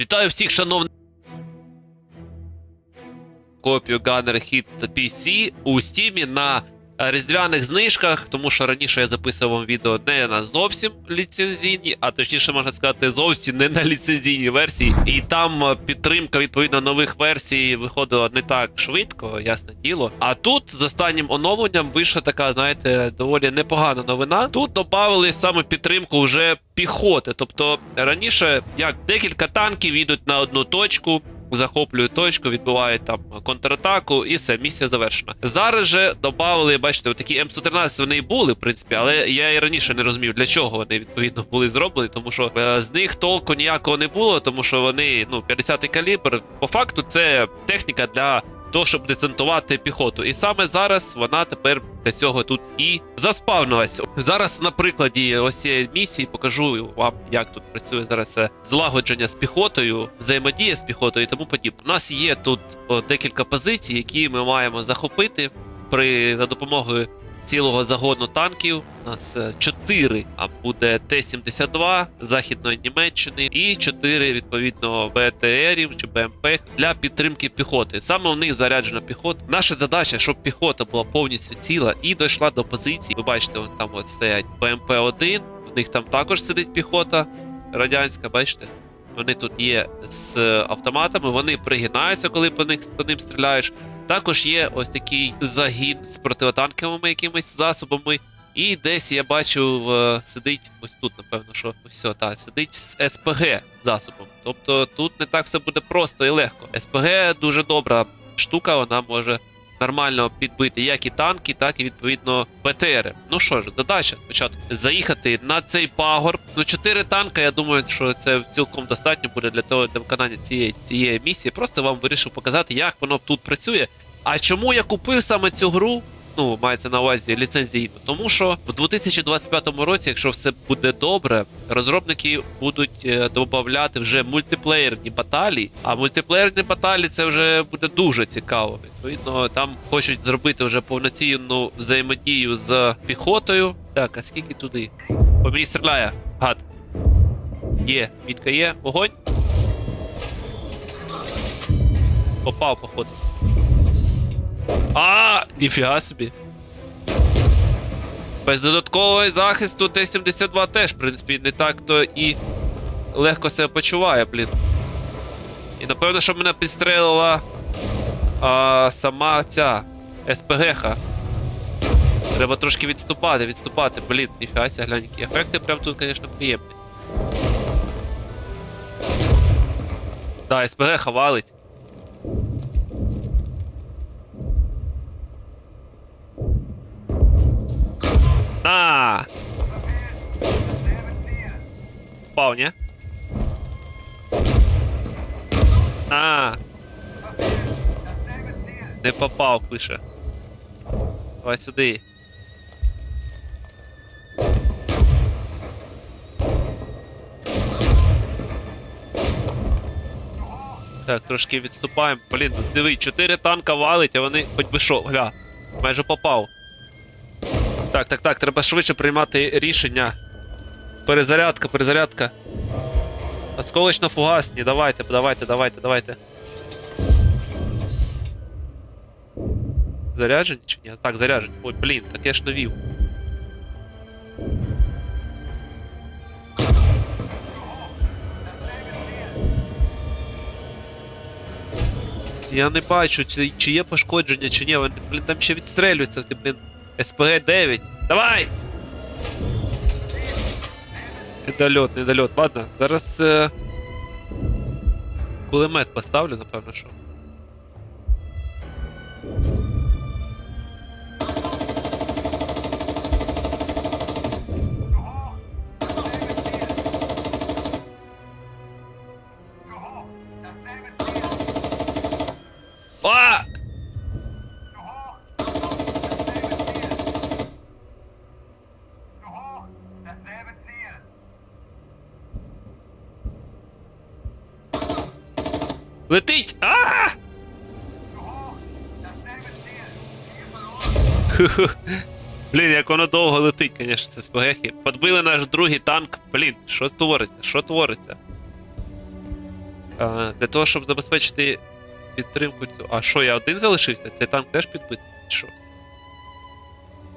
Вітаю всіх, шановних копію Gunner Hit PC у Стімі на різдвяних знижках, тому що раніше я записував вам відео не на зовсім ліцензійній, а точніше можна сказати, зовсім не на ліцензійній версії. І там е, підтримка відповідно нових версій виходила не так швидко, ясне діло. А тут з останнім оновленням вийшла така, знаєте, доволі непогана новина. Тут додали саме підтримку вже піхоти. Тобто раніше як декілька танків їдуть на одну точку захоплюють точку, відбувають там контратаку, і все, місія завершена. Зараз же додали, бачите, такі М113 вони і були, в принципі, але я і раніше не розумів, для чого вони відповідно були зроблені, тому що е, з них толку ніякого не було, тому що вони, ну, 50-й калібр, по факту, це техніка для того, щоб десантувати піхоту. І саме зараз вона тепер для цього тут і заспавнилась. Зараз на прикладі ось цієї місії покажу вам, як тут працює зараз злагодження з піхотою, взаємодія з піхотою і тому подібне. У нас є тут декілька позицій, які ми маємо захопити при за допомогою цілого загону танків. У нас е, 4, а буде Т-72 Західної Німеччини і 4, відповідно, БТРів чи БМП для підтримки піхоти. Саме у них заряджена піхота. Наша задача, щоб піхота була повністю ціла і дійшла до позиції. Ви бачите, вон там от стоять БМП-1, в них там також сидить піхота радянська, бачите? Вони тут є з автоматами, вони пригинаються, коли по них по ним стріляєш. Також є ось такий загін з противотанковими якимись засобами. І десь я бачу, е, сидить ось тут, напевно, що все, та, сидить з СПГ засобом. Тобто тут не так все буде просто і легко. СПГ дуже добра штука, вона може нормально підбити як і танки, так і відповідно БТРи. Ну що ж, задача спочатку заїхати на цей пагорб. Ну, чотири танка. Я думаю, що це цілком достатньо буде для того для виконання цієї цієї місії. Просто вам вирішив показати, як воно тут працює. А чому я купив саме цю гру? Ну, мається на увазі ліцензійно, тому що в 2025 році, якщо все буде добре, розробники будуть е, додавати вже мультиплеєрні баталії. А мультиплеєрні баталії це вже буде дуже цікаво. Відповідно, там хочуть зробити вже повноцінну взаємодію з піхотою. Так, а скільки туди? По мені стріляє, гад. Є, мітка є, вогонь. Попав, походу. А, ніфіга собі. Без додаткового захисту Т-72 теж, в принципі, не так то і легко себе почуває, блін. І напевно, що мене підстрелила а, сама ця СПГ-ха. Треба трошки відступати, відступати. Блін, ніфіга ся, глянь, ефекти прям тут, звісно, приємні. Да, СПГ-ха валить. На! Не попав, пише. Давай сюди. Так, трошки відступаємо. Блін, диви, 4 танка валить, а вони хоч би що, гля. Майже попав. Так, так, так, треба швидше приймати рішення. Перезарядка, перезарядка. Осколочно фугасні, давайте, давайте, давайте, давайте. Заряджені чи ні? Так, заряджені. Ой, блін, так я ж навів. Я не бачу, чи, чи є пошкодження, чи ні. Вони, блін, там ще відстрелюються, ти, блін. СПГ 9. Давай! Недольот, недольот. Ладно, зараз. Е... Кулемет поставлю, напевно, що. Летить! А! Блін, як воно довго летить, звісно, це спогехи. Подбили наш другий танк. Блін, що твориться? Що твориться? Е, Для того, щоб забезпечити підтримку цю. А що, я один залишився? Цей танк теж підбитий? Що?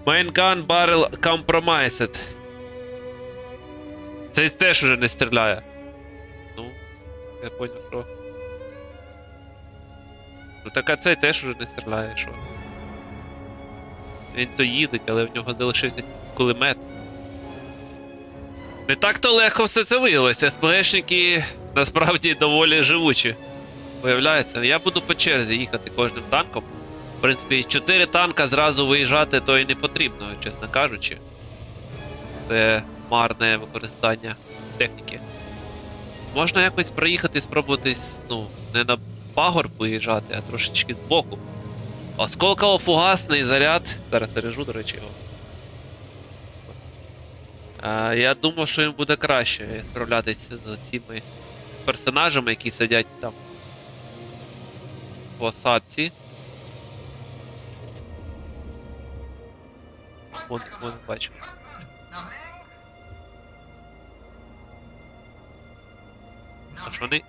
Gun barrel compromised. Цей теж уже не стріляє. Ну, я поняв, що. Ну так а цей теж уже не стріляє, що. Він то їде, але в нього залишився кулемет. Не так-то легко все це виявилося. СПГшники насправді доволі живучі. Виявляється, я буду по черзі їхати кожним танком. В принципі, 4 танка зразу виїжджати то і не потрібно, чесно кажучи. Це марне використання техніки. Можна якось проїхати, спробувати, ну, не на пагорб виїжджати, а трошечки збоку. Осколково-фугасний заряд. Зараз заряжу, до речі, його. А, я думав, що їм буде краще справлятися з цими персонажами, які сидять там в осадці. Вон, вон бачу. А що вони?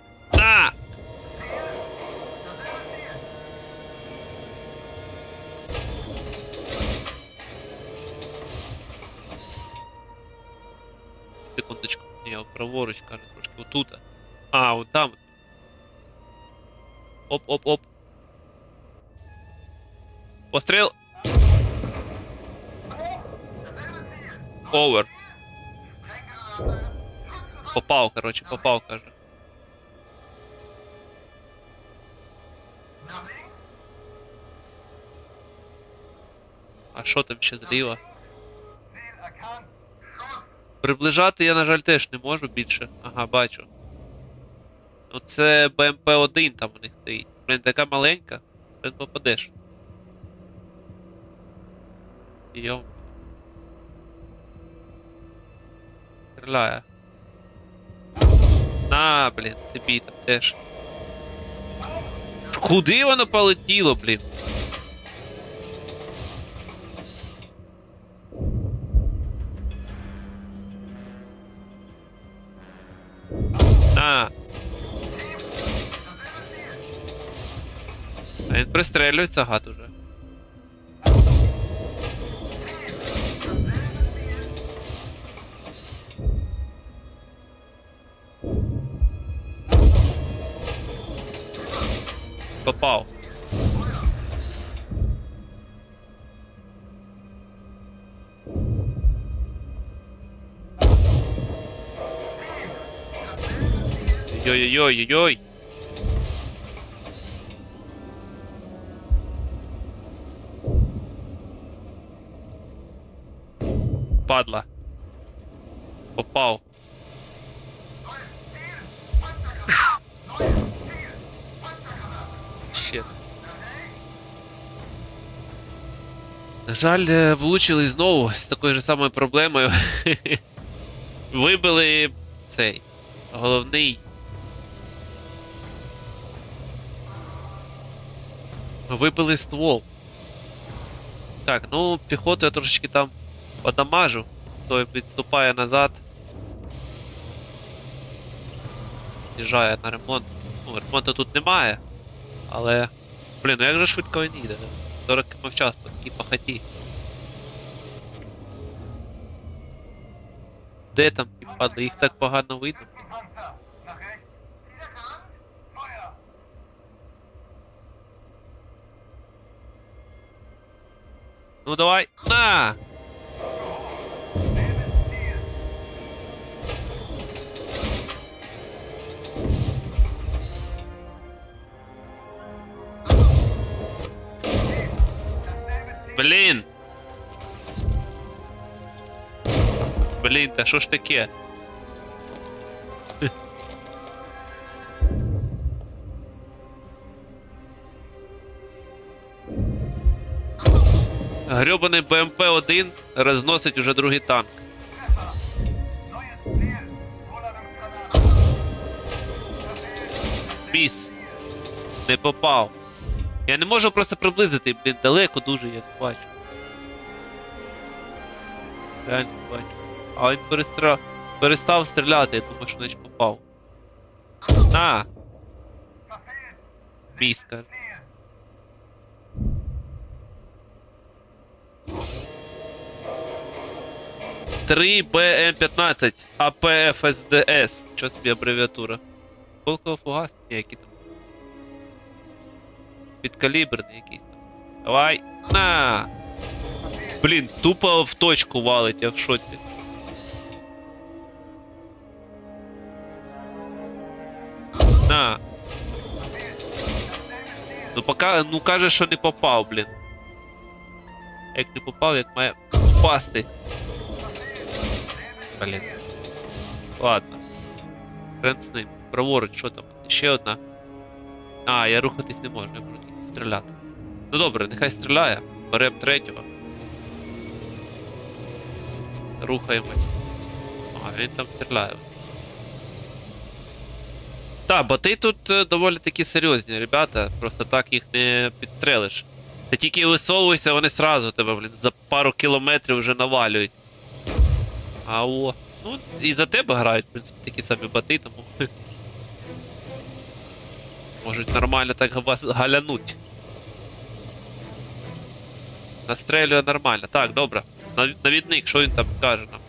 Праворуч, каже, трошки. Отут. А, вон там. Оп-оп-оп. Постріл. Овер. Попав, короче, попав, каже. А що там ще зліва? Приближати я, на жаль, теж не можу більше. Ага, бачу. Ну це БМП-1 там у них стоїть. Блін, така маленька. Блін, попадеш. Йо. Стріляє. На, блін, тобі там теж. Куди воно полетіло, блін? А він пристрелюється, гад уже. Попав. Йой-йой-йой-йой. Падла. Попав. Ще. На жаль, е, влучили знову з такою ж самою проблемою. Вибили цей головний. Вибили ствол. Так, ну, піхоту я трошечки там подамажу. Той відступає назад. З'їжджає на ремонт. Ну, ремонту тут немає. Але. Блін, ну як же швидко він їде? 40 км в час по такій пахоті. Де там ті падли? Їх так погано видно. Ну давай. На! Блін! Блін, та що ж таке? Грьобаний БМП-1 розносить уже другий танк. Міс. Не попав. Я не можу просто приблизити, блін, далеко дуже, я не бачу. Реально не бачу. А він перестра... перестав стріляти, я думаю, що наче попав. На! Міська. Три БМ-15 АПФСДС. Що собі абревіатура? Полково фугас? Ні, які там. Підкаліберний якийсь там. Давай. На! Блін, тупо в точку валить, я в шоці. На. Ну пока, ну каже, що не попав, блін. Як не попав, як має попасти. Блін. Ладно. Хрен з ним. Праворуч, що там? Ще одна. А, я рухатись не можу, я можу тільки стріляти. Ну добре, нехай стріляє. Берем третього. Рухаємось. А, він там стріляє. Так, боти тут е, доволі такі серйозні, ребята. Просто так їх не підстрелиш. Ти тільки висовуйся, вони сразу тебе, блін, за пару кілометрів вже навалюють. Ау. Ну, і за тебе грають, в принципі, такі самі боти, тому. Можуть нормально так вас галянуть. Настрелює нормально. Так, добре. Нав- Навідник, що він там скаже нам?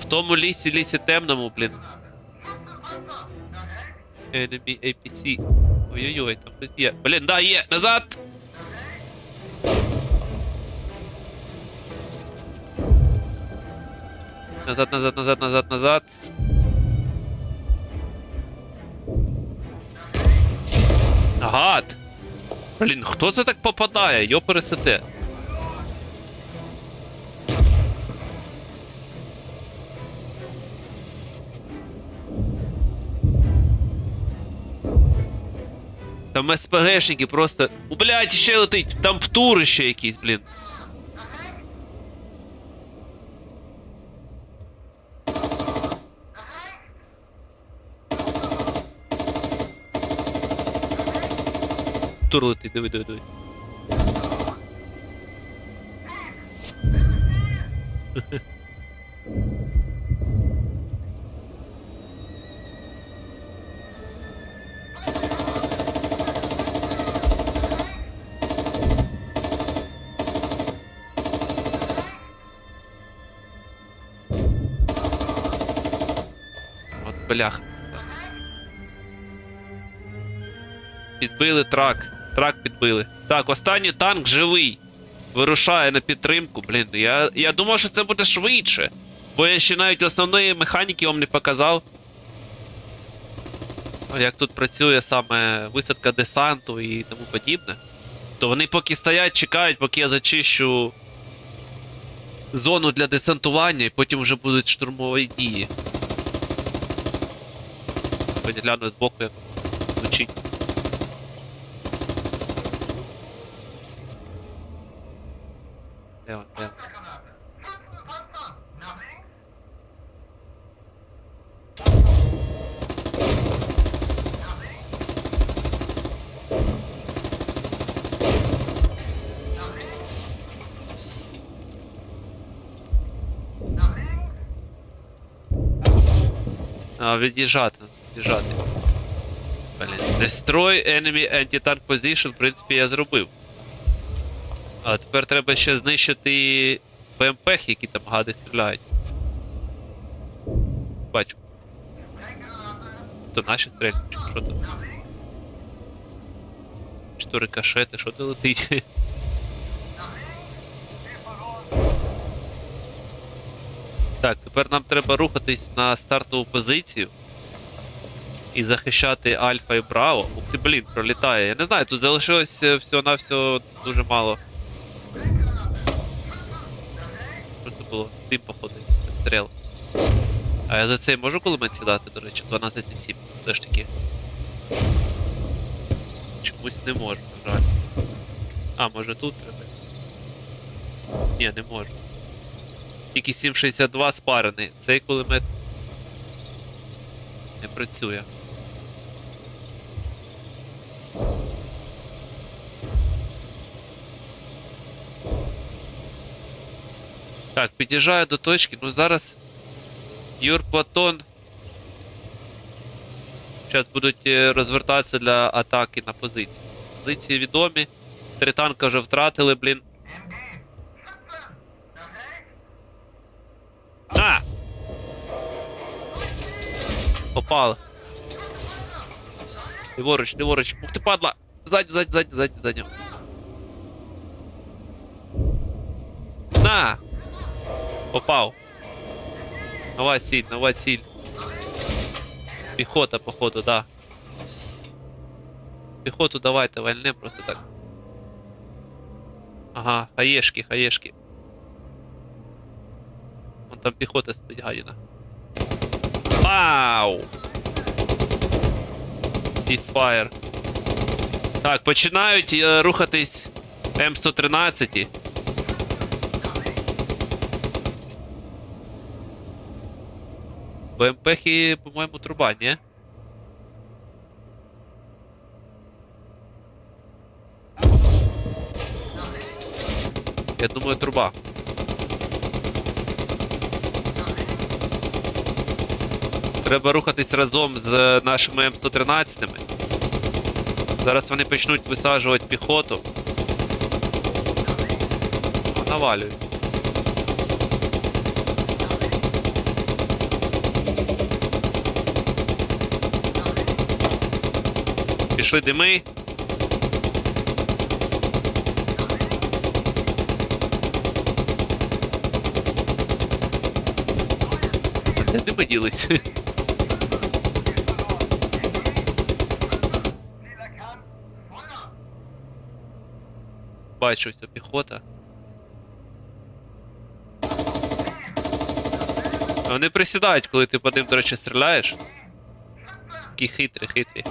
В тому лісі, лісі темному, блін. Enemy APC. Ой-ой-ой, там хтось є. Блін, да, є! Назад! Назад, назад, назад, назад, назад. Гад! Блін, хто це так попадає? Йо пересете. Там СПГшники просто. У, Блядь, ще летить! Там втури ще якісь, блін. Тур диви, диви, диви. От блях. Підбили трак. Трак підбили. Так, останній танк живий. Вирушає на підтримку. Блін, я, я думав, що це буде швидше. Бо я ще навіть основної механіки вам не показав. Як тут працює саме висадка десанту і тому подібне. То вони поки стоять, чекають, поки я зачищу зону для десантування, і потім вже будуть штурмові дії. Гляну збоку, як звучить. Де де? А, від'їжджати, від'їжджати. Блін. Destroy enemy anti-tank position, в принципі, я зробив. А тепер треба ще знищити БМП, які там гади стріляють. Бачу. То наші стрільні, чи що то? Чи то рикошети, що то летить? Так, тепер нам треба рухатись на стартову позицію. І захищати Альфа і Браво. Ух ти, блін, пролітає. Я не знаю, тут залишилось е, всього-навсього дуже мало. Тим походу, підстріл. А я за цей можу кулемет сідати, до речі, 12,7. Все ж таки. Чомусь не можу, на жаль. А, може тут треба? Ні, не можу. Тільки 7,62 спарений. Цей кулемет не працює. Так, під'їжджаю до точки. Ну зараз Юр Платон Зараз будуть е, розвертатися для атаки на позиції. Позиції відомі. Три танка вже втратили, блін. На! Попали. Ліворуч, ліворуч. Ух ти падла! Ззаді, ззаді, ззаді, ззаді, ззаді. На! Попав. Нова ціль, нова ціль. Піхота, походу, да. Піхоту давайте, вальнем просто так. Ага, хаєшки, хаєшки. Вон там піхота стоїть гадіна. Вау! Файр. Так, починають е, рухатись М113. БМПхи, по-моєму, труба, ні? Я думаю, труба. Треба рухатись разом з нашими М113. Зараз вони почнуть висаджувати піхоту. Навалюють. Пішли дими. Де дими ділись? Бачу, ось піхота. Вони присідають, коли ти по ним, до речі, стріляєш. Такі хитрі, хитрі.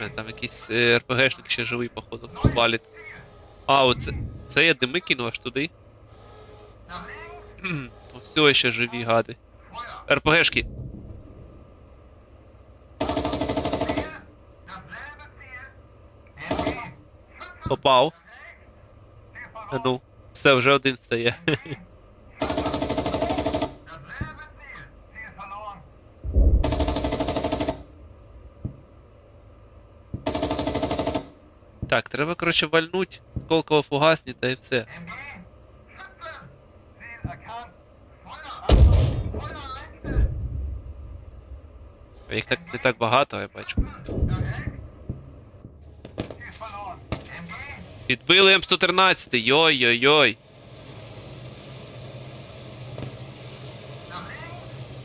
Е, Там якийсь е, РПГшник ще живий, походу, валить. А, оце. Це я дими кину аж туди. Все ще живі гади. РПГшки. Попав. Ну, все, вже один стає. Так, треба, коротше, вальнуть, сколково фугасні та і все. Їх так не так багато, я бачу. Підбили М113, йой-йой-йой.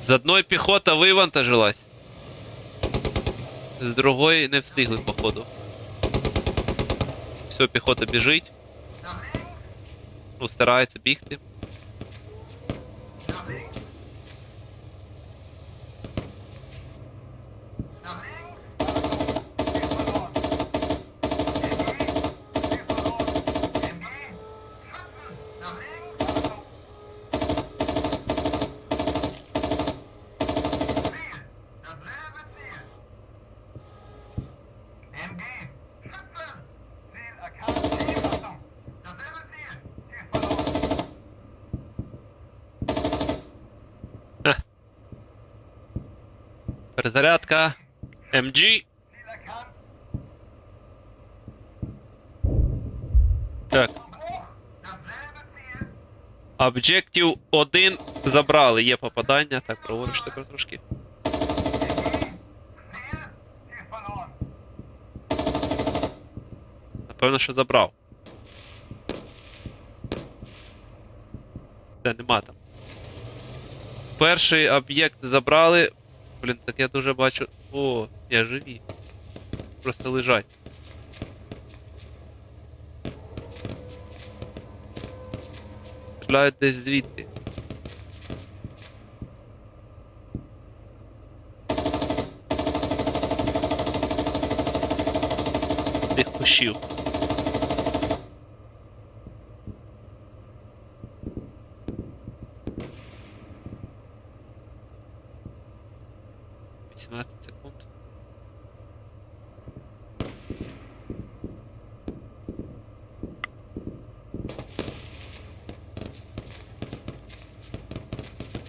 З одної піхота вивантажилась. З другої не встигли, походу. Піхота біжить. Ну, старається бігти. Перезарядка. MG. Так. Об'єктив 1 забрали. Є попадання. Так, проводиш тепер трошки. Напевно, що забрав. Де нема там. Перший об'єкт забрали. Блін, так я дуже бачу. О, я живі. Просто лежать. Стріляють десь звідти. Тих кущів.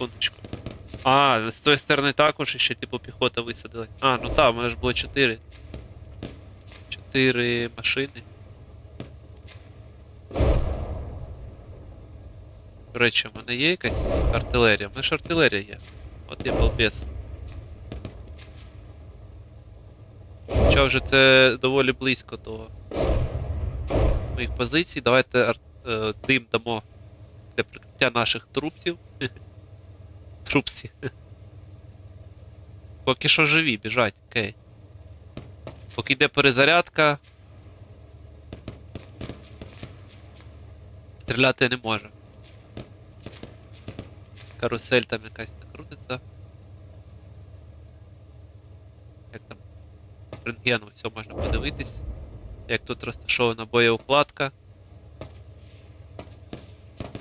Секундочку. А, з тої сторони також ще, типу, піхота висадилась. А, ну так, у мене ж було 4. 4 машини. До речі, у мене є якась артилерія. У мене ж артилерія є. От є балбес. Хоча вже це доволі близько до моїх позицій. Давайте е, дим дамо для прикриття наших трупців. Трупсі. Поки що живі, біжать, окей. Поки йде перезарядка. Стріляти не може. Карусель там якась не крутиться. Як там рентгену все можна подивитись. Як тут розташована боєукладка.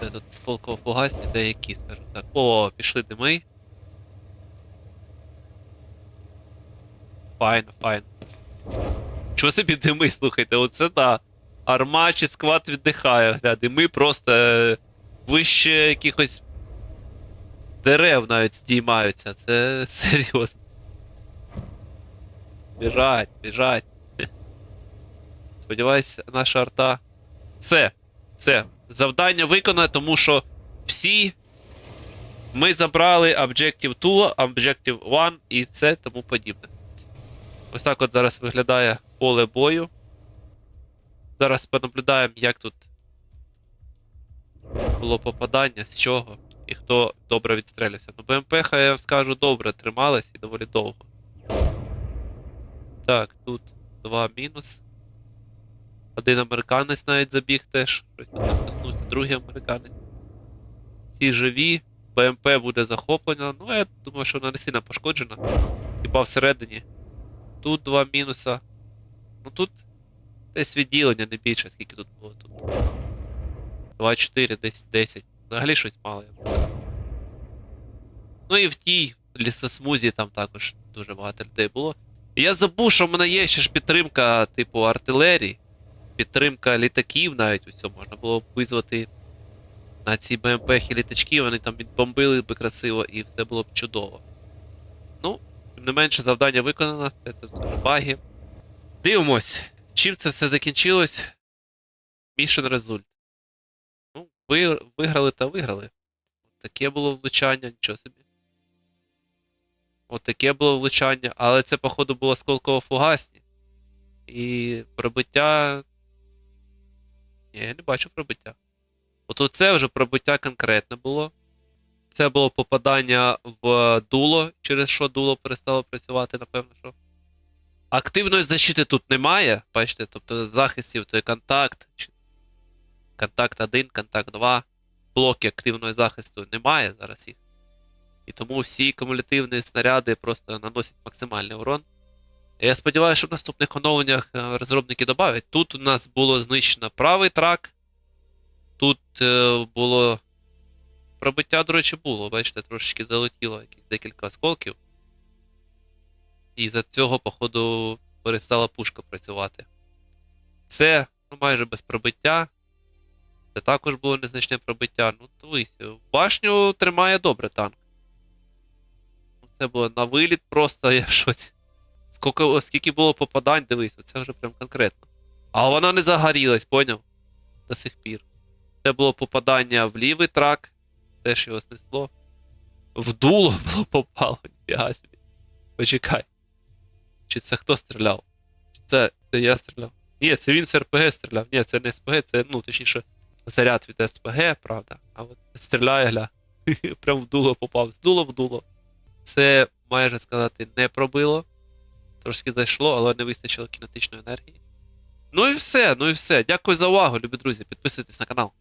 Де тут полково фугасні, де які, скажімо так. О, пішли дими. Файно, файно. Чого собі дими, слухайте, оце да. Арма чи сквад віддихає, гля, дими просто е, вище якихось дерев навіть здіймаються. Це серйозно. Біжать, біжать. Сподіваюсь, наша арта. Все. Все. Завдання виконане, тому що всі ми забрали Objective 2, Objective 1 і все тому подібне. Ось так от зараз виглядає поле бою. Зараз понаблюдаємо, як тут було попадання, з чого і хто добре відстрілявся. Ну, БМП, я вам скажу, добре трималась і доволі довго. Так, тут два мінус. Один американець навіть забіг теж. Щось не проснувся, другий американець. Ці живі. БМП буде захоплено. Ну, я думаю, що вона не сильно пошкоджена. Хіба всередині. Тут два мінуса. Ну тут десь відділення не більше, скільки тут було тут. 2-4, десь 10. Взагалі щось мало, я. Ну і в тій лісосмузі там також дуже багато людей було. Я забув, що в мене є ще ж підтримка, типу, артилерії, підтримка літаків навіть усього можна було б визвати на ці БМП і літачки, вони там відбомбили би красиво і все було б чудово. Ну, тим не менше, завдання виконано, це тут баги. Дивимось, чим це все закінчилось. Mission Result. Ну, ви, виграли та виграли. Таке було влучання, нічого собі. От було влучання, але це, походу, було сколково фугасні. І пробиття. Ні, я не бачу пробиття. От оце вже пробиття конкретне було. Це було попадання в дуло, через що дуло перестало працювати, напевно, що. Активної защити тут немає, бачите, тобто захистів це контакт. Контакт 1, контакт 2. Блоки активного захисту немає зараз їх. І тому всі кумулятивні снаряди просто наносять максимальний урон. Я сподіваюся, що в наступних оновленнях е, розробники додають. Тут у нас було знищено правий трак. Тут е, було. Пробиття, до речі, було. Бачите, трошечки залетіло декілька осколків. І за цього, походу, перестала пушка працювати. Це ну, майже без пробиття. Це також було незначне пробиття. Ну, дивись, башню тримає добре танк. Це було на виліт просто, я шоці. Скільки, скільки було попадань, дивись, це вже прям конкретно. А вона не загорілась, поняв? До сих пір. Це було попадання в лівий трак, теж його снесло. В дуло було попало, ніфіга собі. Почекай. Чи це хто стріляв? Чи це, це я стріляв? Ні, це він з РПГ стріляв. Ні, це не СПГ, це, ну, точніше, заряд від СПГ, правда. А от стріляє, гля. Прям в дуло попав. З дуло в дуло. Це, майже сказати, не пробило. Трошки зайшло, але не вистачило кінетичної енергії. Ну і все, ну і все. Дякую за увагу, любі друзі. Підписуйтесь на канал.